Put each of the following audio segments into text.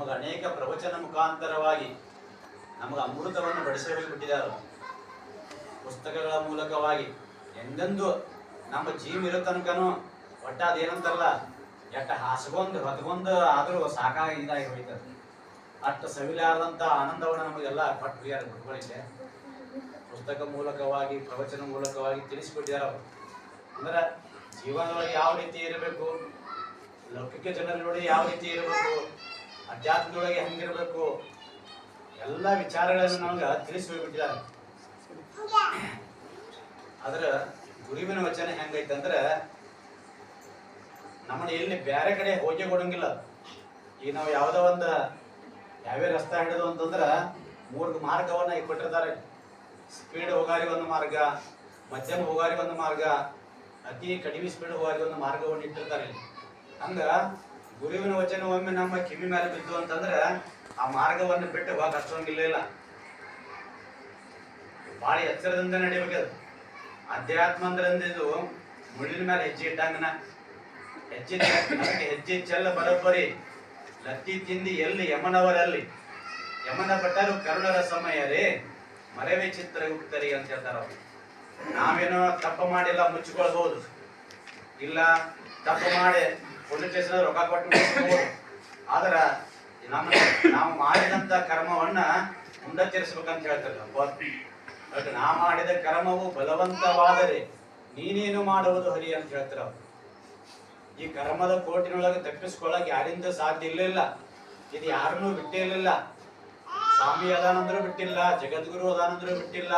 ನಮಗೆ ಅನೇಕ ಪ್ರವಚನ ಮುಖಾಂತರವಾಗಿ ನಮಗೆ ಅಮೃತವನ್ನು ಬಡಿಸಿ ಬಿಟ್ಟಿದ್ದಾರೆ ಪುಸ್ತಕಗಳ ಮೂಲಕವಾಗಿ ಎಂದೆಂದು ನಮ್ಮ ಜೀವ ಇರೋ ತನಕನೂ ಒಟ್ಟ ಅದೇನಂತಲ್ಲ, ಎಟ್ಟ ಹಾಸ್ಗೊಂದು ಹೊತ್ಕೊಂಡು ಆದರೂ ಸಾಕಾಗಿ ಇದಾಗಿ ಹೋಯ್ತದೆ. ಅಷ್ಟು ಸವಿಲಾರದಂತ ಆನಂದವನ್ನು ನಮಗೆಲ್ಲ ಕೊಟ್ಟು ಹೋಗ್ಯಾರ ಗುರುಗಳಿಗೆ. ಪುಸ್ತಕ ಮೂಲಕವಾಗಿ, ಪ್ರವಚನ ಮೂಲಕವಾಗಿ ತಿಳಿಸಿಕೊಟ್ಟಿದ್ದಾರೆ ಅವರು. ಅಂದ್ರೆ ಜೀವನದೊಳಗೆ ಯಾವ ರೀತಿ ಇರಬೇಕು? ಲೌಕಿಕ ಜನರೊಳಗೆ ಯಾವ ರೀತಿ ಇರಬೇಕು? ಅಧ್ಯಾತ್ಮದೊಳಗೆ ಹೆಂಗಿರಬೇಕು? ಎಲ್ಲ ವಿಚಾರಗಳನ್ನು ನಮ್ಗೆ ತಿಳಿಸಿ ಹೋಗ್ಬಿಟ್ಟಿದ್ದಾರೆ ಆದ್ರ ಗುರುವಿನ ವಚನ ಹೆಂಗೈತಂದ್ರ, ನಮ್ಮನ್ನ ಎಲ್ಲಿ ಬೇರೆ ಕಡೆ ಹೋಗಿ ಕೊಡಂಗಿಲ್ಲ. ಈಗ ನಾವು ಯಾವ್ದೋ ಒಂದ ಯಾವ್ಯಾವ ರಸ್ತೆ ಹಿಡಿದು ಅಂತಂದ್ರ ಮೂರು ಮಾರ್ಗವನ್ನ ಕೊಟ್ಟಿರ್ತಾರೆ ಸ್ಪೀಡ್ ಹೋಗಾರಿ ಒಂದು ಮಾರ್ಗ ಮಧ್ಯಮ ಹೋಗಾರಿ ಒಂದು ಮಾರ್ಗ, ಅತಿ ಕಡಿಮೆ ಸ್ಪೀಡ್ ಹೋಗಾರಿ ಒಂದು ಮಾರ್ಗವನ್ನು ಇಟ್ಟಿರ್ತಾರೆ. ಹಂಗ ಗುರುವಿನ ವಚನ ಒಮ್ಮೆ ನಮ್ಮ ಕಿವಿ ಮೇಲೆ ಬಿದ್ದು ಅಂತಂದ್ರೆ ಆ ಮಾರ್ಗವನ್ನು ಬಿಟ್ಟು ಹೋಗಕ್ ಅಷ್ಟೊಂದಿಲ್ಲ ಇಲ್ಲ. ಭಾಳ ಎಚ್ಚರದಿಂದ ನಡಿಬೇಕದು. ಅಧ್ಯಾತ್ಮ ಅಂದ್ರೆ ಇದು ಮುಳ್ಳಿನ ಮೇಲೆ ಹೆಜ್ಜೆ ಇಟ್ಟಂಗನ. ಹೆಜ್ಜೆ ಹೆಜ್ಜೆ ಚೆಲ್ಲ ಬರೋಬ್ಬರಿ. ಲತ್ತಿ ತಿಂದಿ ಎಲ್ಲಿ ಯಮನವರಲ್ಲಿ. ಯಮನ ಭಟ್ಟರು ಕರುಣರ ಸಮಯ ರೇ ಮರವೇ ಚಿತ್ರ ಅಂತ ಹೇಳ್ತಾರ ಅವ್ರು. ನಾವೇನೋ ತಪ್ಪು ಮಾಡಿಲ್ಲ ಮುಚ್ಚಿಕೊಳ್ಬಹುದು ಇಲ್ಲ, ತಪ್ಪು ಮಾಡಿ ಪೊಲೀಸ್ ಸ್ಟೇಷನ್ ರೊಕ್ಕ ಕೊಟ್ಟು ಆದ್ರ ನಮ್ಮ ನಾವು ಮಾಡಿದಂತ ಕರ್ಮವನ್ನ ಮುಂದಚ್ಚರಿಸ್ಬೇಕಂತ ಹೇಳ್ತಾರೆ ಅದಕ್ಕೆ ನಾ ಮಾಡಿದ ಕರ್ಮವು ಬಲವಂತವಾದರೆ ನೀನೇನು ಮಾಡುವುದು ಹರಿ ಅಂತ ಹೇಳ್ತಾರ. ಈ ಕರ್ಮದ ಕೋಟಿನೊಳಗೆ ತಪ್ಪಿಸ್ಕೊಳ್ಳಕ್ ಯಾರಿಂದ ಸಾಧ್ಯ ಇರಲಿಲ್ಲ ಇದು ಯಾರನ್ನೂ ಬಿಟ್ಟಿರ್ಲಿಲ್ಲ ಸ್ವಾಮಿ ಅದಾನಂದ್ರೂ ಬಿಟ್ಟಿಲ್ಲ, ಜಗದ್ಗುರು ಅದಾನಂದ್ರೂ ಬಿಟ್ಟಿಲ್ಲ.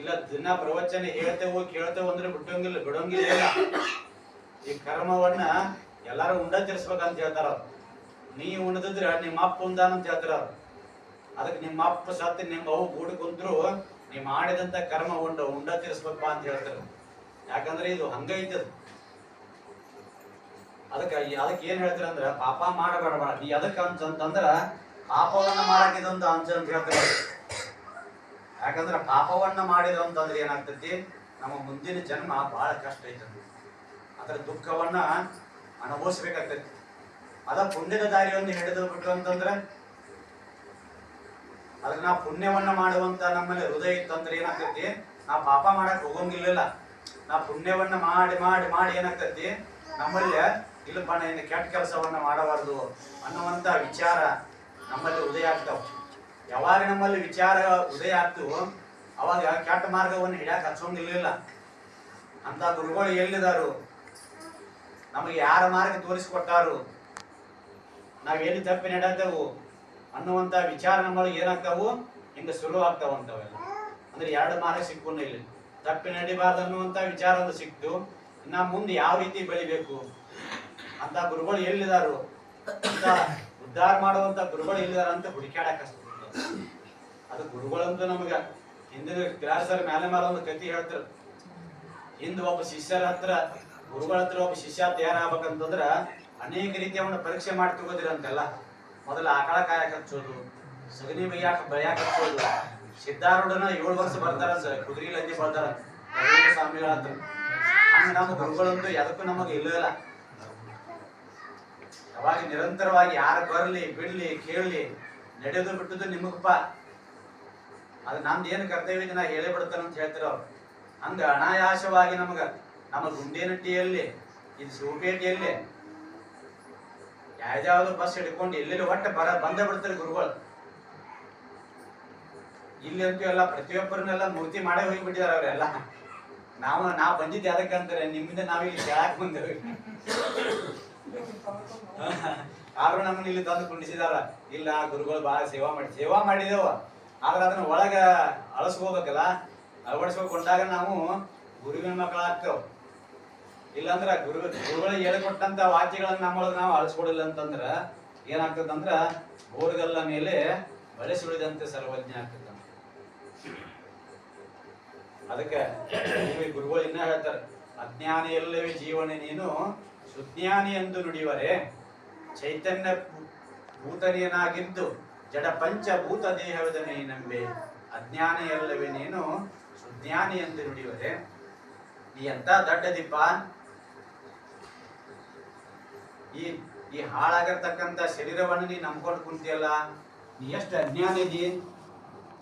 ಇಲ್ಲ, ದಿನ ಪ್ರವಚನ ಹೇಳ್ತೇವೋ ಕೇಳ್ತೇವೋ ಅಂದ್ರೆ ಬಿಟ್ಟಂಗಿಲ್ಲ ಬಿಡೋಂಗಿಲ್ಲ. ಈ ಕರ್ಮವನ್ನ ಎಲ್ಲಾರು ಉಂಡ ತಿರ್ಸ್ಬೇಕಂತ ಹೇಳ್ತಾರ. ನೀ ಉಣದಿದ್ರ ನಿಮ್ಮ ಅಪ್ಪ ಉಂದಾನ ಅಂತ ಹೇಳ್ತಾರ. ಅದಕ್ಕೆ ನಿಮ್ಮ ಅಪ್ಪ ಸತ್ತು ನಿಮ್ಮ ಅವು ಗೂಡು ಕುಂತ್ರು, ನೀ ಮಾಡಿದಂತ ಕರ್ಮ ಉಂಡ ಉಂಡ ತಿರ್ಸ್ಬೇಕಪ್ಪ ಅಂತ ಹೇಳ್ತಾರೆ ಯಾಕಂದ್ರೆ ಇದು ಹಂಗೈತ ಅದಕ್ಕೆ ಅದಕ್ಕೆ ಏನ್ ಹೇಳ್ತೀರ ಅಂದ್ರ, ಪಾಪ ಮಾಡಬೇಡಬೇಡ ನೀ ಅದಕ್ಕೆ ಅಂತಂದ್ರ, ಪಾಪವನ್ನ ಮಾಡಿದಂತ ಅಂಶ ಅಂತ ಹೇಳ್ತಾರೆ ಯಾಕಂದ್ರೆ ಪಾಪವನ್ನ ಮಾಡಿದ ಅಂತಂದ್ರೆ ಏನಾಗ್ತೈತಿ? ನಮ್ಮ ಮುಂದಿನ ಜನ್ಮ ಬಹಳ ಕಷ್ಟ ಐತದ. ಅದ್ರ ದುಃಖವನ್ನ ಅನುಭವಿಸ್ಬೇಕಾಗ್ತೈತಿ ಅದ ಪುಣ್ಯದ ದಾರಿಯನ್ನು ಹಿಡಿದು ಬಿಟ್ಟು ಅಂತಂದ್ರೆ ಅದ್ರ ನಾವು ಪುಣ್ಯವನ್ನ ಮಾಡುವಂತ ನಮ್ಮಲ್ಲಿ ಹೃದಯ ಇತ್ತಂದ್ರೆ ಏನಾಗ್ತೈತಿ? ನಾವು ಪಾಪ ಮಾಡಕ್ ಹೋಗಂಗಿಲ್ಲ ನಾವು ಪುಣ್ಯವನ್ನ ಮಾಡಿ ಮಾಡಿ ಮಾಡಿ ಏನಾಗ್ತೈತಿ? ನಮ್ಮಲ್ಲಿ ಇಲ್ಲಪ್ಪ ನಾ ಇನ್ನು ಕೆಟ್ಟ ಕೆಲಸವನ್ನ ಮಾಡಬಾರ್ದು ಅನ್ನುವಂತ ವಿಚಾರ ನಮ್ಮಲ್ಲಿ ಉದಯ ಆಗ್ತಾವ. ಯಾವಾಗ ನಮ್ಮಲ್ಲಿ ವಿಚಾರ ಉದಯ ಆಗ್ತವೋ, ಅವಾಗ ಕೆಟ್ಟ ಮಾರ್ಗವನ್ನು ಹಿಡಿಯಕ್ ಹಚ್ಚೋಂಗಿಲ್ಲ ಅಂತ ಗುರುಗಳು ಎಲ್ಲಿದಾರು? ನಮಗೆ ಯಾರ ಮಾರ್ಗ ತೋರಿಸಿಕೊಟ್ಟಾರು? ನಾವೇನು ತಪ್ಪಿ ನಡೆದೆವು ಅನ್ನುವಂತ ವಿಚಾರ ನಮ್ಮೊಳಗೆ ಏನಾಗ್ತಾವು? ಹಿಂಗೆ ಸುಲಭ ಆಗ್ತಾವ ಅಂತವೆಲ್ಲ. ಅಂದ್ರೆ ಎರಡು ಮಾರ್ಗ ಸಿಕ್ಕೊಂಡು ಇಲ್ಲಿ. ತಪ್ಪಿ ನಡಿಬಾರ್ದು ಅನ್ನುವಂತ ವಿಚಾರ ಒಂದು ಸಿಕ್ತು. ನಾ ಮುಂದೆ ಯಾವ ರೀತಿ ಬೆಳಿಬೇಕು? ಅಂತ ಗುರುಗಳು ಎಲ್ಲಿದಾರು? ಉದ್ಧಾರ ಮಾಡುವಂತ ಗುರುಗಳು ಎಲ್ಲಿದಾರ ಅಂತ ಹುಡುಕ್ಯಾಡಕ್ ಅದು ಗುರುಗಳಂತೂ ನಮಗ ಹಿಂದಿನ ಕ್ಲಾಸರ್ ಮ್ಯಾಲೆ ಮೇಲೆ ಒಂದು ಕತಿ ಹೇಳ್ತಾರೆ. ಹಿಂದೆ ಒಬ್ಬ ಶಿಷ್ಯರ ಹತ್ರ ಗುರುಗಳ ಹತ್ರ ಒಬ್ಬ ಶಿಷ್ಯ ತಯಾರಾಗಬೇಕಂತಂದ್ರ ಅನೇಕ ರೀತಿಯ ಒಂದು ಪರೀಕ್ಷೆ ಮಾಡಿ ತಗೋದಿರಂತೆಲ್ಲ. ಮೊದಲು ಆಕಳ ಕಾಯಕ ಹಚ್ಚೋದು ಸಗಣಿ ಬೈಯಾಕ ಬೈಯಾಕ ಹಚ್ಚೋದು ಸಿದ್ಧಾರೂಢನ ಏಳು ವರ್ಷ ಬರ್ತಾರ ಕುದುರೆ ಲಂಜಿ ಬರ್ತಾರ ಸ್ವಾಮಿಗಳ ಹತ್ರ. ನಮ್ಮ ಗುರುಗಳಂತೂ ಎದಕ್ಕೂ ನಮಗೆ ಇಲ್ಲ. ಯಾವಾಗ ನಿರಂತರವಾಗಿ ಯಾರು ಬರಲಿ, ಬಿಡ್ಲಿ, ಕೇಳಲಿ, ನಡೆದು ಬಿಟ್ಟದ್ದು ನಿಮಗಪ್ಪ. ಅದು ನಮ್ದು ಏನು ಕರ್ತವ್ಯ ನಾ ಹೇಳೇ ಬಿಡ್ತಾನೆ ಅಂತ ಹೇಳ್ತಾರ ಹಂಗ ಅನಾಯಾಸವಾಗಿ ನಮಗ ನಮ್ಮ ಗುಂಡೇನಟ್ಟಿಯಲ್ಲಿ, ಇದು ಶಿವಪೇಟೆಯಲ್ಲಿ ಯಾವ್ದಾವ್ದು ಬಸ್ ಹಿಡ್ಕೊಂಡು ಎಲ್ಲೆಲ್ಲಿ ಒಟ್ಟು ಬರ, ಬಂದೇ ಬಿಡ್ತಾರೆ ಗುರುಗಳು. ಇಲ್ಲಿ ಅಂತೂ ಎಲ್ಲ ಪ್ರತಿಯೊಬ್ಬರನ್ನೆಲ್ಲ ಮೂರ್ತಿ ಮಾಡೇ ಹೋಗಿಬಿಟ್ಟಿದ್ದಾರೆ ಅವರೆಲ್ಲ. ನಾವು ನಾವು ಬಂದಿದ್ದು ಯಾವ್ದಕ್ಕೆ ಅಂತಾರೆ, ನಿಮ್ಮಿಂದ ನಾವಿಲ್ಲಿ ಕೇಳಕ್ ಬಂದೇವೆ. ಆದ್ರೂ ನಮ್ಮನ್ನ ಇಲ್ಲಿ ತಂದು ಕುಂಡಿಸಿದಾರ ಇಲ್ಲ, ಗುರುಗಳು ಬಹಳ ಸೇವಾ ಮಾಡಿ, ಸೇವಾ ಮಾಡಿದೇವ. ಆದ್ರೆ ಅದನ್ನ ಒಳಗ ಅಳಸ್ಕೋಬೇಕಲ್ಲ, ಅಳವಡಿಸ್ಕೊಂಡಾಗ ನಾವು ಗುರುವಿನ ಮಕ್ಕಳಾಗ್ತೇವ್. ಇಲ್ಲಾಂದ್ರ ಗುರು ಗುರುಗಳು ಹೇಳಿಕೊಟ್ಟಂತ ವಾಕ್ಯಗಳನ್ನ ನಮ್ಮೊಳಗೆ ನಾವು ಅಳಿಸ್ಕೊಡಿಲ್ಲ ಅಂತಂದ್ರ ಏನಾಗ್ತದಂದ್ರ ಬೋರ್ಗಲ್ಲ ಮೇಲೆ ಬಳೆ ಸುಳಿದಂತೆ ಸರ್ವಜ್ಞ ಆಗ್ತದ. ಅದಕ್ಕೆ ಗುರುಗಳು ಇನ್ನ ಹೇಳ್ತಾರೆ, ಅಜ್ಞಾನಿ ಎಲ್ಲವೇ ಜೀವನ ನೀನು, ಸುಜ್ಞಾನಿ ಎಂದು ನುಡಿಯುವರೆ, ಚೈತನ್ಯ ಭೂತನಿಯನಾಗಿದ್ದು, ಜಡ ಪಂಚಭೂತ ದೇಹವದನೇ ನಂಬೆ, ಅಜ್ಞಾನಿ ಎಲ್ಲವೇ ನೀನು, ಸುಜ್ಞಾನಿ ಎಂದು ನುಡಿಯುವರೆ, ನೀ ಎಂತ ದಡ್ಡದಿಪ್ಪ ದೀಪ ಈ ಈ ಹಾಳಾಗಿರ್ತಕ್ಕಂಥ ಶರೀರವನ್ನು ನೀ ನಂಬ್ಕೊಂಡು ಕುಂತಿಯಲ್ಲ ನೀ ಎಷ್ಟು ಅಜ್ಞಾನ ಇದಿ